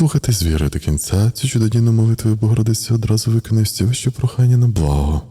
Слухати з вірою до кінця цю чудодійну молитву Богородиці одразу виконай всі ваші прохання на благо.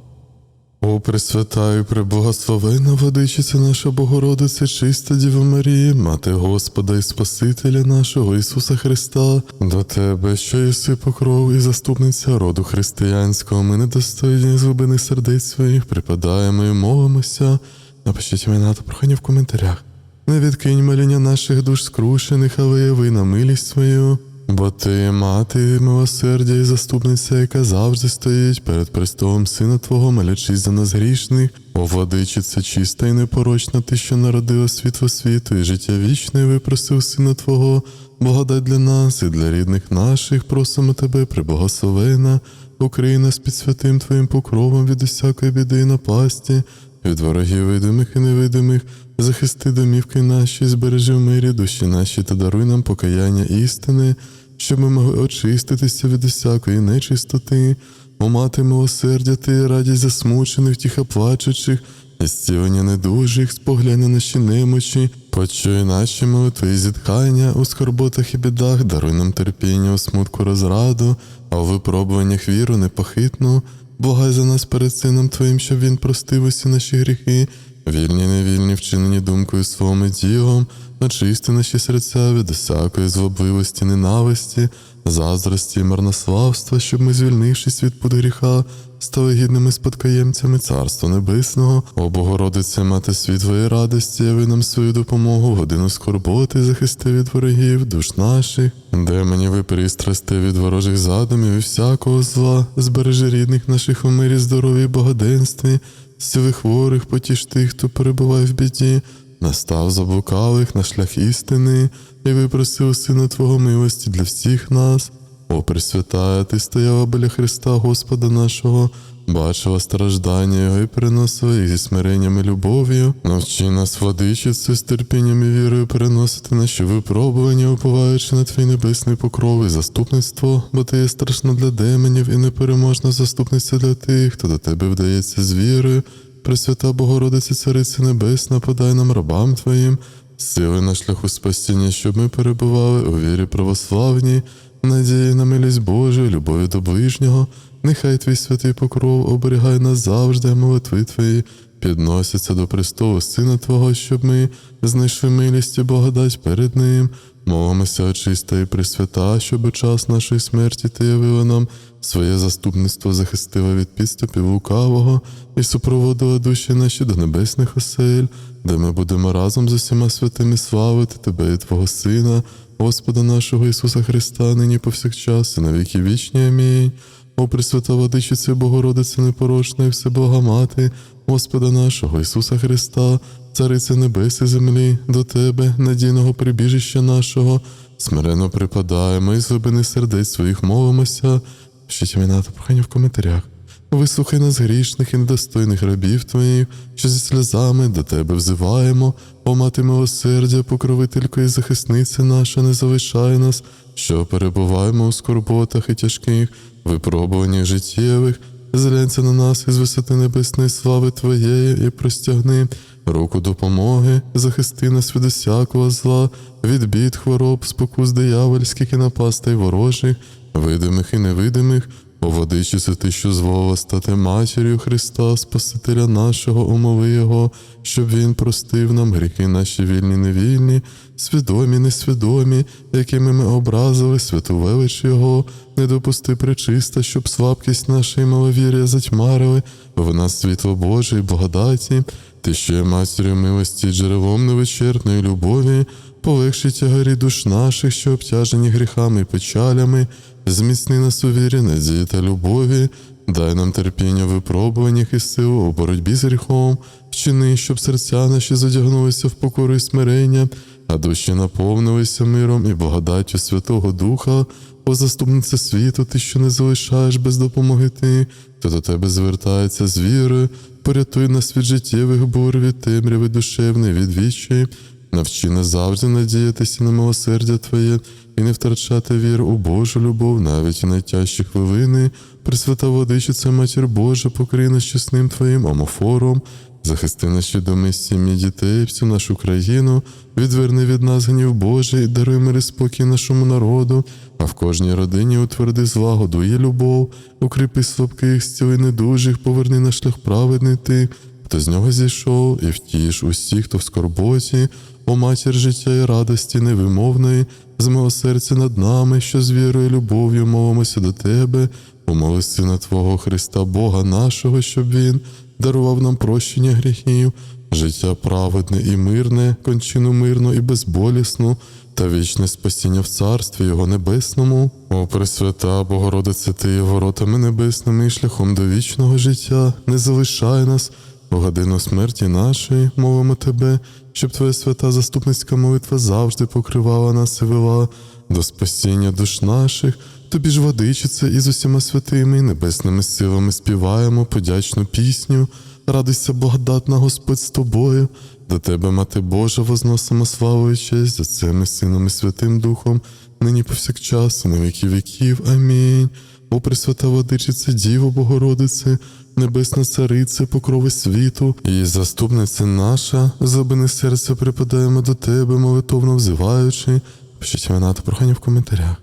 О, Пресвятаю, преблагословена владичиця наша Богородиця, чиста Діва Марія, Мати Господа і Спасителя нашого Ісуса Христа, до Тебе, що єси покров і заступниця роду християнського, ми недостойні з глибини сердець своїх, припадаємо і молимося. Напишіть імена та прохання в коментарях. Не відкинь моління наших душ скрушених, але яви на милість свою. Бо ти, мати милосердя і заступниця, яка завжди стоїть перед престолом Сина Твого, молячись за нас грішних, о владичиця чиста і непорочна, ти, що народила світло світу, і життя вічне, випросив Сина Твого, благодать для нас і для рідних наших, просимо тебе, приблагословена, укрий нас під святим Твоїм покровом від усякої біди і напасті, від ворогів видимих і невидимих, захисти домівки наші, збережи в мирі душі наші та даруй нам покаяння істини, щоб ми могли очиститися від усякої нечистоти, о мати милосердя ти радість засмучених, тіха плачучих, зцілення недужих, споглянь на наші немочі, почуй наші молитви і зітхання у скорботах і бідах, даруй нам терпіння у смутку розраду, а у випробуваннях віру непохитну, благай за нас перед Сином Твоїм, щоб Він простив усі наші гріхи, вільні, невільні, вчинені думкою своїм ділом, очисти наші серця від усякої злобливості, ненависті, заздрості марнославства, щоб ми, звільнившись від гріха, стали гідними спадкоємцями Царства Небесного, о Богородице, мати світлої радості, яви нам свою допомогу, годину скорботи, захисти від ворогів, душ наших, демонів і пристрасти від ворожих задумів і всякого зла, збережи рідних наших у мирі, здоров'ї, і благоденстві, зціли хворих, потіш тих, хто перебуває в біді, настав заблукалих на шлях істини, і випросив Сина Твого милості для всіх нас. О, Пресвятая, ти стояла біля Христа Господа нашого, бачила страждання Його і переносила їх зі смиренням і любов'ю. Навчи нас, владичице, з терпінням і вірою переносити наші випробування, уповаючи на Твій небесний покров і заступництво, бо ти є страшна для демонів і непереможна заступниця для тих, хто до тебе вдається з вірою. Пресвята Богородиця, Цариця Небесна, подай нам рабам Твоїм, сили на шляху спасіння, щоб ми перебували у вірі православній, надії на милість Божу, любові до ближнього. Нехай твій святий покров оберігає нас завжди, молитви Твої підносяться до престолу Сина Твого, щоб ми знайшли милість і благодать перед Ним. Молимося, очиста і пресвята, щоб у час нашої смерті ти явила нам своє заступництво захистила від підступів лукавого і супроводила душі наші до небесних осель, де ми будемо разом з усіма святими славити Тебе і Твого Сина, Господа нашого Ісуса Христа, нині повсякчас, і на віки вічні. Амінь. О Пресвята Владичице, Богородице непорочна і всебога Мати, Господа нашого Ісуса Христа, Цариця Небес і землі, до Тебе, надійного прибіжища нашого, смиренно припадаємо і з глибини сердець своїх молимося. Пишіть імена та прохання в коментарях. Вислухай нас грішних і недостойних рабів твоїх, що зі сльозами до тебе взиваємо, о мати милосердя, покровителько і захисниця наша, не залишай нас, що перебуваємо у скорботах і тяжких випробуваннях життєвих, зглянься на нас із висоти небесної слави Твоєї і простягни руку допомоги, захисти нас від усякого зла, від бід, хвороб, спокус диявольських і напастей ворожих, видимих і невидимих, о водичице ти, що зволила стати матір'ю Христа, Спасителя нашого, умови Його, щоб Він простив нам гріхи наші вільні, невільні, свідомі, несвідомі, якими ми образили святу велич Його, не допусти причиста, щоб слабкість нашої маловір'я затьмарили, в нас світло Боже і благодаті, ти є матір'ю милості, джерелом невичерпної любові, полегши тягарі душ наших, що обтяжені гріхами і печалями, зміцни нас у вірі, надії та любові, дай нам терпіння в випробуваннях і силу у боротьбі з гріхом, вчини, щоб серця наші задягнулися в покору і смирення, а душі наповнилися миром і благодаттю Святого Духа, о заступниця світу, ти, що не залишаєш без допомоги ти, хто до тебе звертається з вірою, порятуй нас від життєвих бур, від темряви душевної, від вічі, навчи нас завжди надіятися на милосердя Твоє і не втрачати віру у Божу любов, навіть у найтяжчі хвилини. Пресвята Водичиця, Матір Божа, покрий нас чесним Твоїм омофором, Захисти наші доми, сім'ї дітей, всю нашу країну, відверни від нас гнів Божий, даруй мир і спокій нашому народу, а в кожній родині утверди злагоду і любов, укріпи слабких, зціли недужих, поверни на шлях праведний ти, хто з нього зійшов, і втіш усіх, хто в скорботі, о матір життя і радості невимовної, з мого серця над нами, що з вірою і любов'ю мовимося до тебе, помоли Сина Твого Христа, Бога нашого, щоб Він дарував нам прощення гріхів, життя праведне і мирне, кончину мирну і безболісну, та вічне спасіння в Царстві Його Небесному. О, Пресвята, Богородице, Ти є воротами небесними і шляхом до вічного життя, не залишай нас. У годину смерті нашої мовимо тебе, щоб твоя свята заступницька молитва завжди покривала нас і вела до спасіння душ наших. Тобі ж водичице і з усіма святими і небесними силами співаємо подячну пісню. Радуйся, благодатна Господь з тобою. До тебе, Мати Божа, возносимо славу і честь за цим і Сином і Святим Духом, нині повсякчас, і на віки віків. Амінь. О, Пресвята Водичице, Діво Богородице, Небесна Царице, покрови світу, і заступниця наша, злобини серця припадаємо до тебе, молитовно взиваючи. Пишіть імена та прохання в коментарях.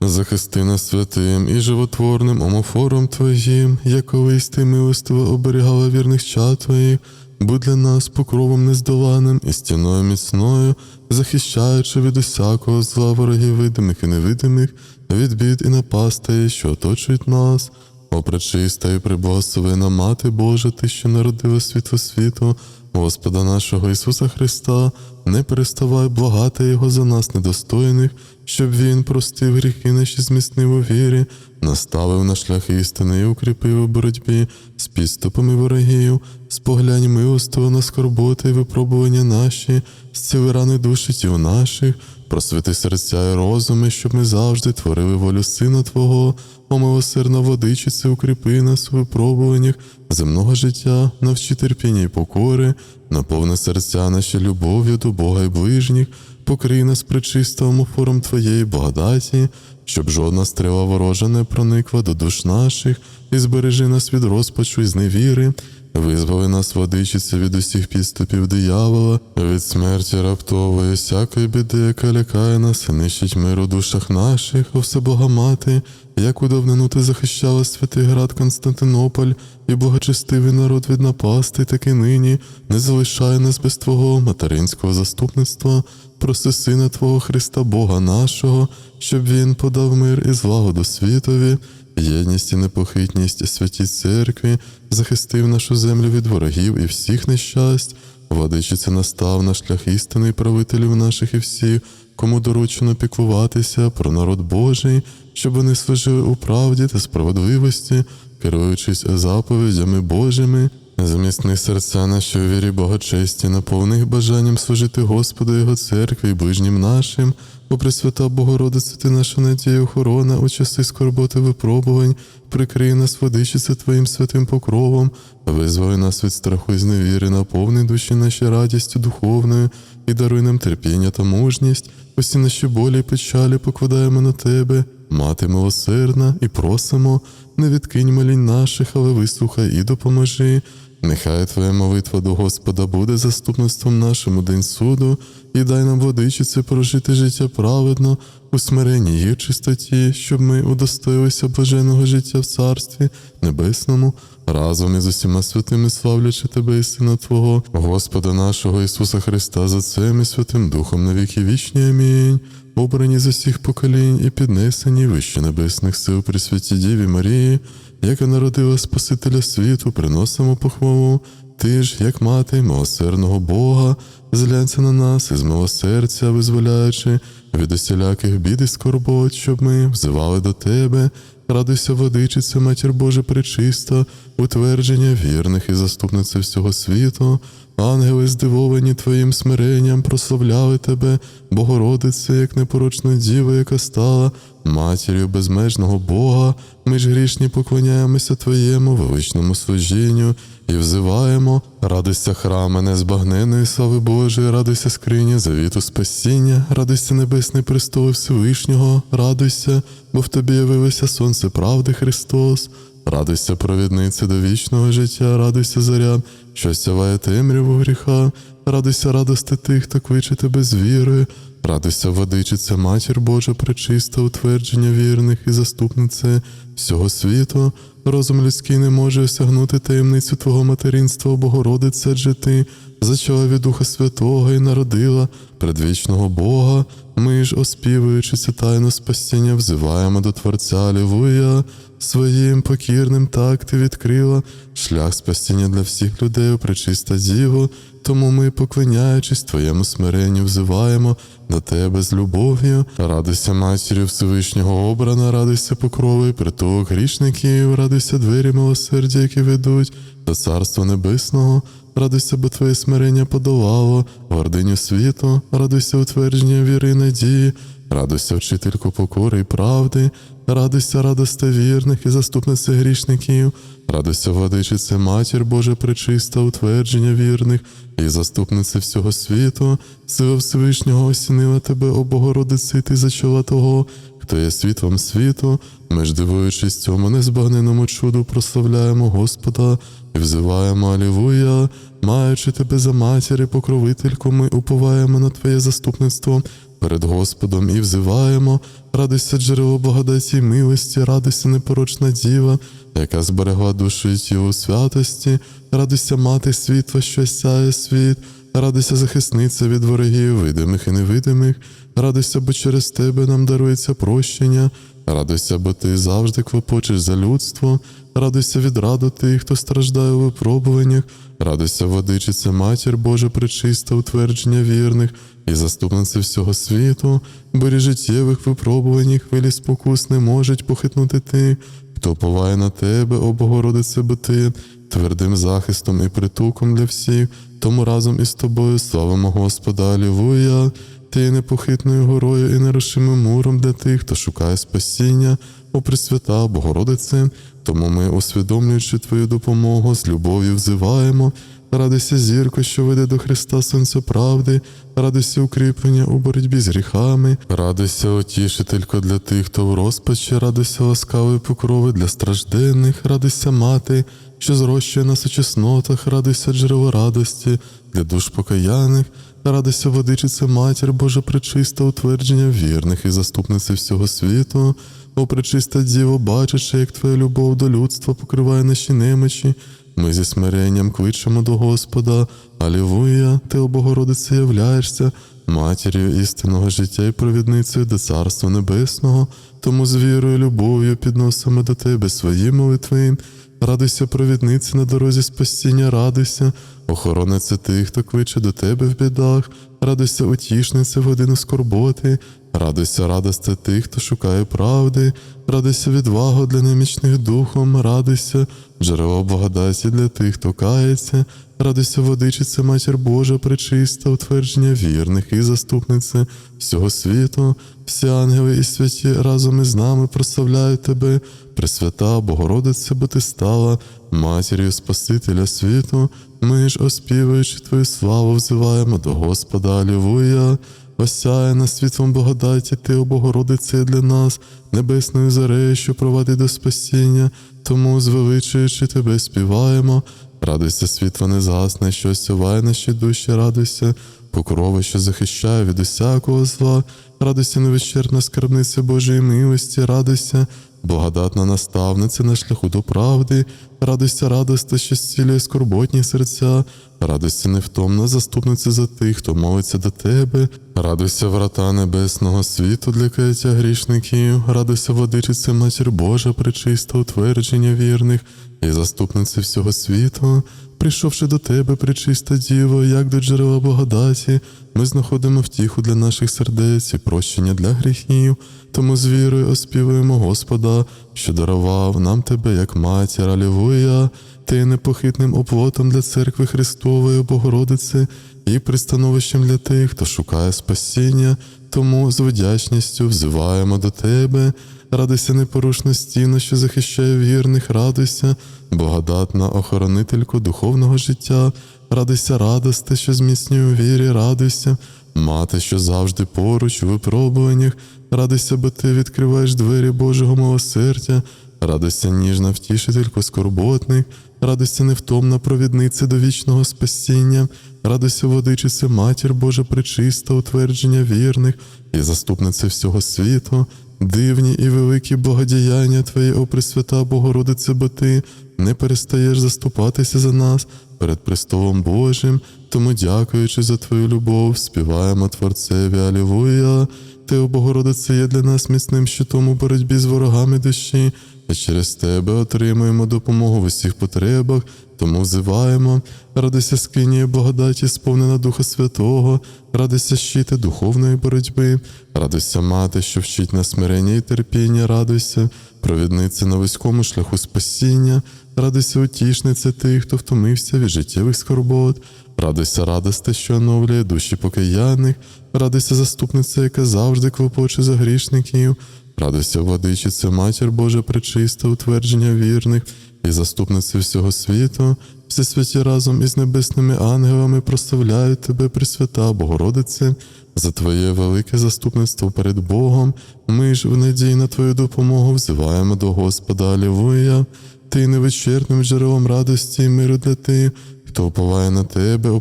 Захисти нас святим і животворним омофором Твоїм, як колись ти милостиво оберігала вірних чад Твоїх, будь для нас покровом нездоланим і стіною міцною, захищаючи від усякого зла ворогів видимих і невидимих, від бід і напастей, що оточують нас. О, пречиста і приблагословена Мати Божа, Ти, що народила світло світу, Господа нашого Ісуса Христа, не переставай благати Його за нас недостойних, щоб Він простив гріхи наші зміцнив у вірі, наставив на шлях істини і укріпив у боротьбі з підступами ворогів, споглянь милостиво на скорботи і випробування наші, зціли рани душі тіл наших, просвіти серця і розуми, щоб ми завжди творили волю Сина Твого, о милосердна водичице, укріпи нас у випробуваннях земного життя, навчи терпіння й покори, наповни серця наші любов'ю до Бога і ближніх, покрий нас причистим омофором Твоєї благодаті, щоб жодна стріла ворожа не проникла до душ наших, і збережи нас від розпачу і зневіри. Визволи нас, водичице, від усіх підступів диявола, від смерті раптової, всякої біди, яка лякає нас, і нищить мир у душах наших, о всебога мати, як у давнину ти захищала святий град Константинополь і благочестивий народ від напасти, так і нині не залишай нас без Твого материнського заступництва, проси Сина Твого Христа Бога нашого, щоб Він подав мир і злагоду світові. Єдність і непохитність святій церкві захистив нашу землю від ворогів і всіх нещасть, владичиця настав на шлях істини і правителів наших і всіх, кому доручено піклуватися про народ Божий, щоб вони служили у правді та справедливості, керуючись заповідями Божими. Зміцни серця наші у вірі Богочесті, наповних бажанням служити Господу Його церкві ближнім нашим, о Пресвята Богородице, ти наша надія, охорона у часи скорботи випробувань, прикрий нас, водичице Твоїм святим покровом, визволи нас від страху і зневіри, наповни душі наші радістю духовною. І даруй нам терпіння та мужність, усі наші болі і печалі покладаємо на Тебе, Мати милосердна, і просимо, не відкинь молінь наших, але вислухай і допоможи. Нехай Твоя молитва до Господа буде заступництвом нашим у день суду, і дай нам водичице прожити життя праведно, у смиренні і чистоті, щоб ми удостоїлися блаженого життя в Царстві Небесному, разом із усіма святими славлячи Тебе і Сина Твого, Господа нашого Ісуса Христа, за Отцем і Святим Духом на віки вічні. Амінь. Обрані з усіх поколінь і піднесені вище небесних сил при святі Діві Марії, яка народила Спасителя світу, приносимо похвалу. Ти ж, як мати милосердного Бога, зляться на нас із милосердя, визволяючи від усіляких бід і скорбот, щоб ми взивали до Тебе. Радуйся, водичиця, матір Божа причиста, утвердження вірних і заступниця всього світу. Ангели, здивовані Твоїм смиренням, прославляли Тебе, Богородице, як непорочна діва, яка стала матір'ю безмежного Бога. Ми ж грішні поклоняємося Твоєму величному служінню і взиваємо, радуйся храме незбагненої слави Божої, радуйся скрині завіту спасіння, радуйся небесний престол Всевишнього, радуйся, бо в тобі явилося сонце правди Христос. Радуйся, провіднице до вічного життя, радуйся заря, що сяває темряву гріха, радуйся радости тих, хто кличе тебе з вірою, радуйся, водичиця, матір Божа, пречиста, утвердження вірних і заступнице всього світу. Розум людський не може осягнути таємницю Твого материнства, Богородиця, адже ти зачала від Духа Святого і народила предвічного Бога. Ми ж, оспівуючи це тайну спасіння, взиваємо до Творця Алілуя. Своїм покірним так ти відкрила шлях спасіння для всіх людей, о пречиста Діво. Тому ми, поклоняючись Твоєму смиренню, взиваємо до Тебе з любов'ю. Радуйся, матір'ю Всевишнього обрана, радуйся покрови, притулок грішників, радуйся двері милосердя, які ведуть до Царства Небесного. Радуйся, бо Твоє смирення подолало. Гординю світу, радуйся утвердження віри і надії, радуйся, вчительку покори і правди, радуйся, радости вірних і заступниці грішників, радуйся, владичице, матір Божа пречиста, утвердження вірних і заступниці всього світу, сила Всевишнього осінила тебе, о Богородице, і ти зачала того, хто є світлом світу. Ми ж дивуючись цьому незбагненному чуду, прославляємо Господа і взиваємо Алілуя, маючи тебе за матір і покровительку, ми уповаємо на Твоє заступництво перед Господом і взиваємо, радуйся джерело благодаті й милості, радуйся непорочна діва, яка зберегла душу і тіло святості, радуйся мати світла, що сяє світ, радуйся захисниця від ворогів, видимих і невидимих, радуйся, бо через тебе нам дарується прощення, радуйся, бо ти завжди клопочеш за людство, радуйся від раду тих, хто страждає у випробуваннях, радуйся, водичиця, матір Божа пречиста, утвердження вірних і заступниця всього світу, бо життєвих випробувань хвилі спокус не можуть похитнути ти, хто поває на тебе, о Богородице, бо ти твердим захистом і притулком для всіх, тому разом із тобою славимо Господа, Алілуя. Ти є непохитною горою і нерушимим муром для тих, хто шукає спасіння, о Пресвята Богородице. Тому ми, усвідомлюючи Твою допомогу, з любов'ю взиваємо. Радуйся, зірко, що веде до Христа Сонця правди, радуйся укріплення у боротьбі з гріхами, радуйся, утішителько для тих, хто в розпачі, радуйся ласкавої покрови для стражденних, радуйся мати, що зрощує нас у чеснотах, радуйся джерело радості для душ покаяних, радуйся, водичиця, матір Божа пречиста, утвердження вірних і заступниці всього світу. О, пречиста Діво, бачачи, як Твоя любов до людства покриває наші немочі, ми зі смиренням кличемо до Господа. Алілуя, Ти, о Богородице, являєшся матір'ю істинного життя і провідницею до Царства Небесного, тому з вірою і любов'ю підносимо до Тебе свої молитви. Радуйся, провідниці на дорозі спасіння, радуйся, охорониця тих, хто кличе до тебе в бідах, радуйся, утішниця в годину скорботи, радуйся, радости тих, хто шукає правди, радуйся відвагу для немічних духом, радуйся, джерело благодаті для тих, хто кається, радуйся, водичиця, матір Божа, пречиста, утвердження вірних і заступниця всього світу, всі ангели і святі разом із нами прославляють тебе, Пресвята Богородице, бо ти стала матір'ю Спасителя світу. Ми ж, оспівуючи Твою славу, взиваємо до Господа. Алілуя. Осяє нас світлом благодаті, Ти, о Богородице, для нас, небесною зарею, що провадить до спасіння, тому, звеличуючи Тебе, співаємо. Радуйся, світло не згасне, що осяває наші душі, радуйся, покрова, що захищає від усякого зла, радуйся, невичерпна скарбниця Божої милості, радуйся, благодатна наставниця на шляху до правди, радуйся, радости, що зцілює скорботні серця, радуйся невтомна заступниця за тих, хто молиться до тебе, радуйся, врата небесного світу для каяття грішників, радуйся, водичиця, матір Божа, причиста утвердження вірних і заступниця всього світу. Прийшовши до тебе, пречиста Діво, як до джерела благодаті, ми знаходимо втіху для наших сердець і прощення для гріхів, тому з вірою оспівуємо Господа, що дарував нам тебе як матір, Алілуя, ти є непохитним оплотом для церкви Христової Богородиці і пристановищем для тих, хто шукає спасіння, тому з вдячністю взиваємо до тебе. Радуйся непорушна стіна, що захищає вірних, радуйся, благодатна охоронительку духовного життя, радуйся, радосте, що зміцнює у вірі, радуйся, мати, що завжди поруч у випробуваннях, радуйся, бо ти відкриваєш двері Божого милосердя, радуйся, ніжна втішителько скорботних, радуйся, невтомна провідниця до вічного спасіння, радуйся, водичице, матір Божа пречиста, утвердження вірних і заступниця всього світу, дивні і великі благодіяння Твої, о Пресвята Богородице, бо Ти не перестаєш заступатися за нас перед престолом Божим, тому, дякуючи за Твою любов, співаємо Творцеві Алілуя. Ти, о Богородице, є для нас міцним щитом у боротьбі з ворогами душі, і через Тебе отримуємо допомогу в усіх потребах, тому взиваємо, радуйся скиніє благодаті, сповнена Духа Святого, радуйся щити духовної боротьби, радуйся мати, що вчить на смирення і терпіння, радуйся, провідниця на вузькому шляху спасіння, радуйся утішниця тих, хто втомився від життєвих скорбот, радуйся радости, що оновлює душі покаяних, радуйся заступниця, яка завжди клопоче за грішників, радуйся владичиця, матір Божа пречиста, утвердження вірних і заступниці всього світу, всі святі разом із небесними ангелами прославляють тебе, Пресвята Богородице, за Твоє велике заступництво перед Богом. Ми ж в надії на Твою допомогу взиваємо до Господа Алілуя. Ти невичерпним джерелом радості і миру для тих, хто уповає на тебе, о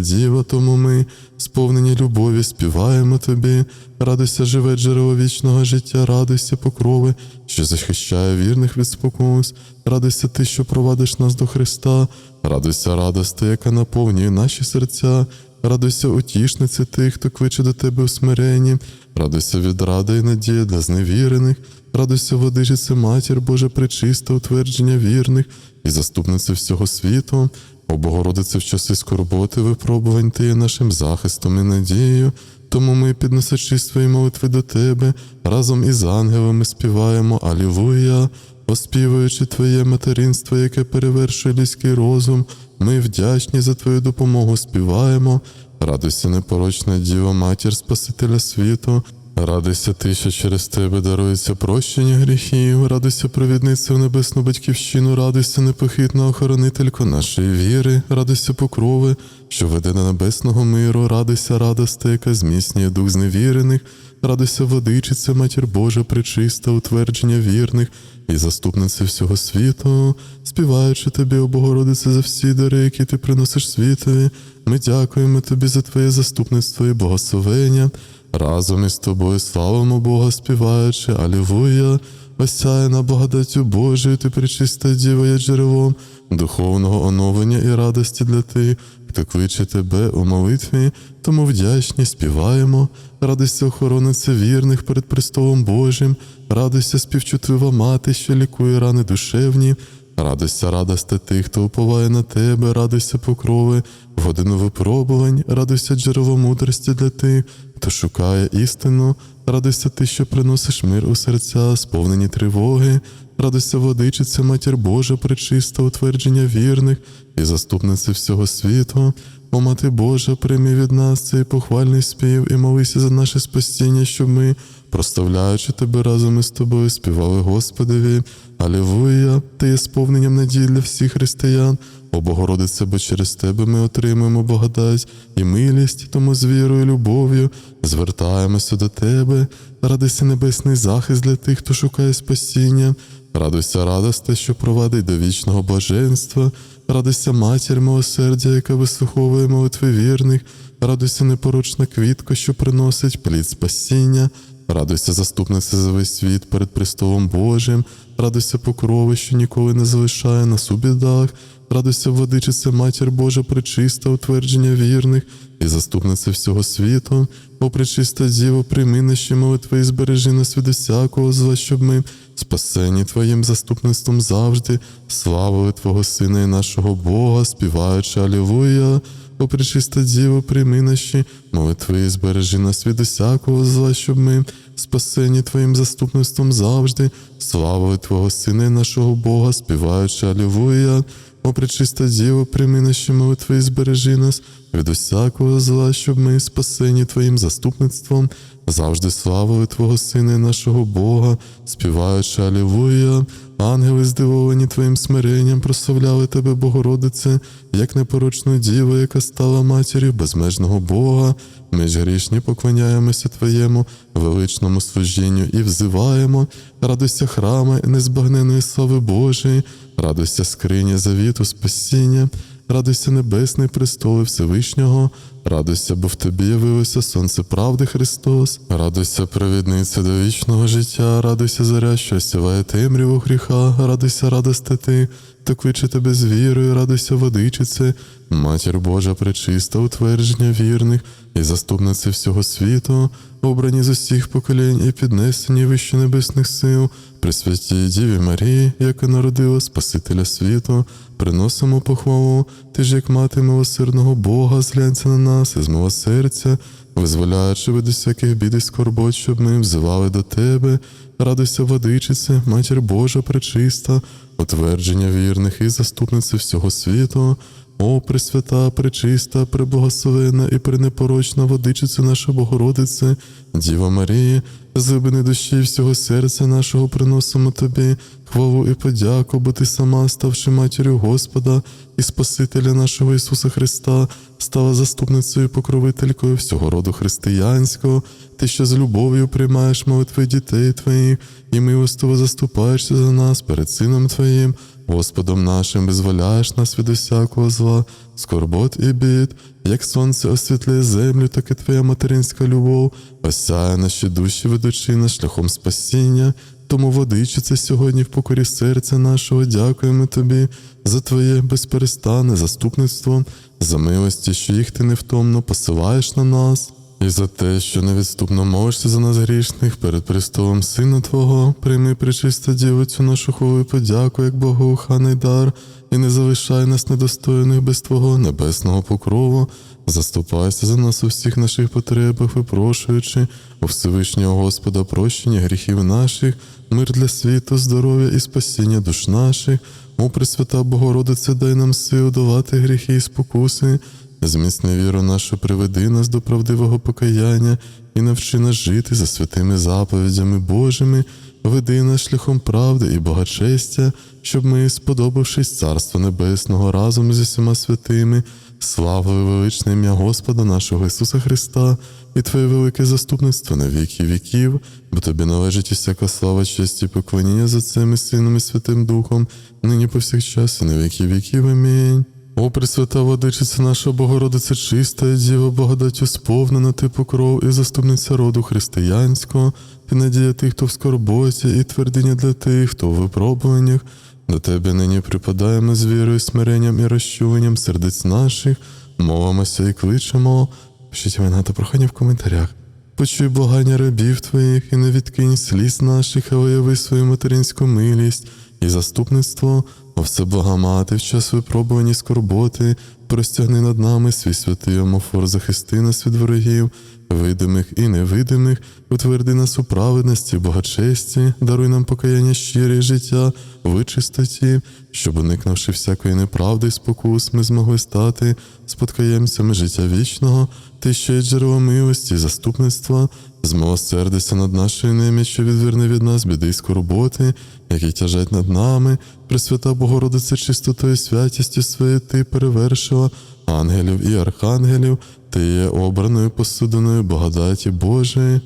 діва, тому ми, сповнені любові, співаємо тобі, радуйся, живе джерело вічного життя, радуйся, покрови, що захищає вірних від спокус, радуйся ти, що провадиш нас до Христа, радуйся, радости, яка наповнює наші серця, радуйся, утішниці тих, хто кличе до тебе у смиренні, радуйся від ради і надії для зневірених, радуйся, водичице, матір Божа пречиста, утвердження вірних і заступниця всього світу. О Богородице, в часи скорботи випробувань ти є нашим захистом і надією, тому ми, підносячи свої молитви до тебе, разом із ангелами співаємо Алілуя, оспівуючи Твоє материнство, яке перевершує людський розум, ми вдячні за Твою допомогу співаємо. Радуйся, непорочна Діва, матір Спасителя світу. Радуйся ти, що через тебе дарується прощення гріхів, радуйся провідниця в небесну батьківщину, радуйся непохитна охоронителько нашої віри, радуйся покрови, що веде до небесного миру, радуйся радости, яка зміцнює дух зневірених, радуйся водичиця, матір Божа, пречиста, утвердження вірних і заступниця всього світу, співаючи тобі, о Богородице, за всі дари, які ти приносиш світові, ми дякуємо тобі за твоє заступництво і благословення. Разом із тобою славимо Бога, співаючи, Алілуя, осяяна благодаттю Божою, ти причиста діва є джерелом духовного оновлення і радості для тих, хто кличе тебе у молитві, тому вдячні співаємо, радуйся охорониця вірних перед престолом Божим, радуйся співчутлива мати, що лікує рани душевні, Радуйся, радости тих, хто уповає на тебе, радуйся покрови, в годину випробувань, радуйся джерело мудрості для тих, хто шукає істину, радуйся ти, що приносиш мир у серця, сповнені тривоги, радуйся водичиця, матір Божа, пречиста, утвердження вірних і заступниця всього світу. О, мати Божа, прийми від нас цей похвальний спів і молися за наше спасіння, щоб ми, проставляючи тебе разом із тобою, співали Господеві. Алілуя, ти є сповненням надії для всіх християн. О Богородице, бо через тебе ми отримуємо благодать і милість, тому з вірою і любов'ю звертаємося до тебе, радуйся небесний захист для тих, хто шукає спасіння, радуйся радости, що провадить до вічного блаженства, радуйся матір милосердя, яка вислуховує молитви вірних, радуйся непорочна квітка, що приносить плід спасіння. Радуйся, заступниця за весь світ перед престолом Божим, радуйся покрови, що ніколи не залишає нас у бідах, радуйся, водичиця, матір Божа, пречиста, утвердження вірних і заступниця всього світу, о пречиста Діво, прийми наші молитви і збережи нас від усякого зла, щоб ми, спасені Твоїм заступництвом завжди, славили Твого Сина і нашого Бога, співаючи Алілуя. О, пречиста Діво, прийми наші молитви збережи нас від усякого зла, щоб ми, спасені Твоїм заступництвом завжди, славили Твого Сина нашого Бога, співаючи Алілуя. О, Діво, прийми наші молитви і збережи нас від усякого зла, щоб ми, спасені Твоїм заступництвом, завжди славили Твого Сина і нашого Бога, співаючи Алілуя. Ангели, здивовані Твоїм смиренням, прославляли Тебе, Богородице, як непорочну діву, яка стала матір'ю безмежного Бога. Ми ж грішні поклоняємося Твоєму величному служінню і взиваємо, радуйся храми незбагненої слави Божої, радуйся скриня завіту спасіння, радуйся небесний престол Всевишнього, радуйся, бо в тобі явилося сонце правди Христос, радуйся, провідниця до вічного життя, радуйся заря, що сіває темряву гріха, радуйся, радости ти, то кличе тебе з вірою, радуйся, водичице, Матір Божа пречиста, утвердження вірних і заступниця всього світу, обрані з усіх поколінь і піднесені вище небесних сил, при святій Діві Марії, яка народила Спасителя світу, приносимо похвалу, ти ж як мати милосердного Бога, зглянься на нас із милосердя, визволяючи від усяких бід і скорбот, щоб ми взивали до тебе, радуйся, водичице, матір Божа пречиста, утвердження вірних і заступниця всього світу. О, Пресвята, пречиста, преблагословена і пренепорочна водичиця наша Богородице, Діва Марія, зибини душі всього серця нашого приносимо тобі, хвалу і подяку, бо ти сама, ставши матір'ю Господа і Спасителя нашого Ісуса Христа, стала заступницею покровителькою всього роду християнського, ти що з любов'ю приймаєш молитви дітей твоїх і милостиво заступаєшся за нас перед Сином Твоїм. Господом нашим визволяєш нас від усякого зла, скорбот і бід, як сонце освітлює землю, так і твоя материнська любов, осяє наші душі, ведучи нас шляхом спасіння. Тому, водичице, сьогодні в покорі серця нашого, дякуємо тобі за твоє безперестанне заступництво, за милості, що їх ти невтомно посилаєш на нас. І за те, що невідступно молишся за нас грішних перед престолом Сина Твого, прийми причисто Діву цю нашу хвалу і подяку, як Богоуханий дар, і не залишай нас недостойних без Твого небесного покрову. Заступайся за нас у всіх наших потребах, випрошуючи у Всевишнього Господа прощення гріхів наших, мир для світу, здоров'я і спасіння душ наших. О, Пресвята Богородице, дай нам сил долати гріхи і спокуси. Зміцни віру нашу, приведи нас до правдивого покаяння і навчи нас жити за святими заповідями Божими, веди нас шляхом правди і богачестя, щоб ми, сподобавшись Царства Небесного разом зі всіма святими, славили величне ім'я Господа нашого Ісуса Христа і Твоє велике заступництво на віки віків, бо тобі належить усяка слава, честь і поклоніння за цим і Сином і Святим Духом, нині повсякчас і на віки віків. Амінь. О, Пресвята Владичиця наша Богородиця чиста, Діва благодаттю сповнена ти покров і заступниця роду християнського, ти надія тих, хто в скорботі, і твердиня для тих, хто в випробуваннях. До тебе нині припадаємо з вірою, смиренням і розчуванням сердець наших, молимося і кличемо. Пишіть імена та прохання в коментарях. Почуй благання рабів твоїх і не відкинь сліз наших, а вияви свою материнську милість і заступництво, о всеблага мати в час випробування скорботи, простягни над нами свій святий омофор, захисти нас від ворогів, видимих і невидимих, утверди нас у праведності, богачесті, даруй нам покаяння щире життя в чистоті, щоб, уникнувши всякої неправди і спокус, ми змогли стати спадкоємцями життя вічного, ти що є джерело милості, заступництва, змилосердися над нашою неміч, що відверни від нас біди й скорботи, які тяжать над нами, Пресвята Богородиця чистотою святістю своєю ти перевершила ангелів і архангелів, ти є обраною посудиною благодаті Божої.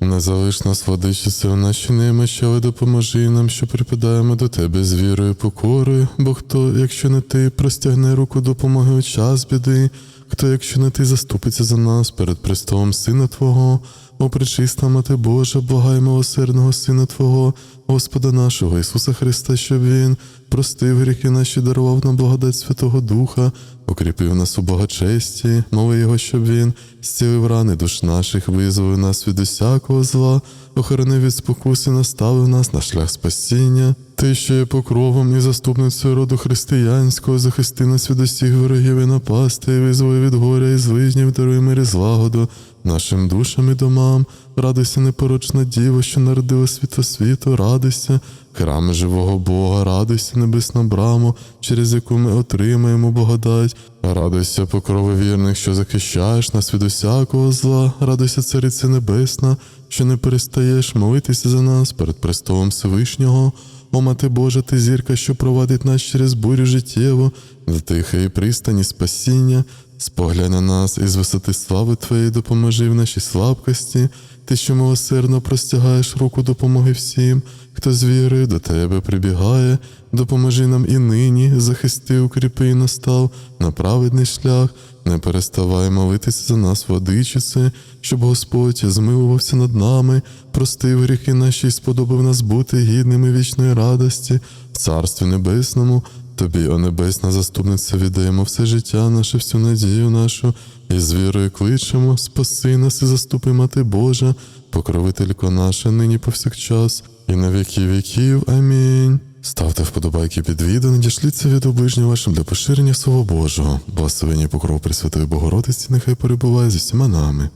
Не залиш нас, владичице, в наші немощі, але допоможи нам, що припадаємо до тебе з вірою і покорою, бо хто, якщо не ти, простягне руку допомоги у час біди, хто, якщо не ти, заступиться за нас перед престолом Сина Твого, о пречиста Мати Божа, благай милосердного Сина Твого, Господа нашого Ісуса Христа, щоб Він простив гріхи наші, дарував нам благодать Святого Духа, укріпив нас у благочесті, мови Його, щоб Він зцілив рани душ наших, визволив нас від усякого зла, охоронив від спокуси, наставив нас на шлях спасіння. Ти, що є покровом і заступницею роду християнського, захисти нас від усіх ворогів і напасти, і визволи від горя і злижнів, даруй мир і злагоду нашим душам і домам. Радуйся, непорочна діва, що народила світо світу, радуйся, храми живого Бога, радуйся, небесна браму, через яку ми отримаємо благодать, Радуйся, покрови вірних, що захищаєш нас від усякого зла. Радуйся, Царице Небесна, що не перестаєш молитися за нас перед престолом Всевишнього. О, Мати Божа, ти зірка, що провадить нас через бурю життєву, до тихої пристані спасіння. Споглянь на нас із висоти слави Твоєї допоможи в нашій слабкості. Ти, що милосердно простягаєш руку допомоги всім, хто з вірою до тебе прибігає, допоможи нам і нині, захисти, укріпи і настав на праведний шлях, не переставай молитися за нас, владичице, щоб Господь змилувався над нами, простив гріхи наші і сподобав нас бути гідними вічної радості в Царстві Небесному. Тобі, о небесна заступниця, віддаємо все життя наше, всю надію нашу, і з вірою кличемо, спаси нас і заступи, Мати Божа, покровителько наша, нині повсякчас, і на віки віків. Амінь. Ставте вподобайки під відео, надішліться від оближнього вашим для поширення Слова Божого. Благословення покров Пресвятої Богородиці, нехай перебуває з усіма нами.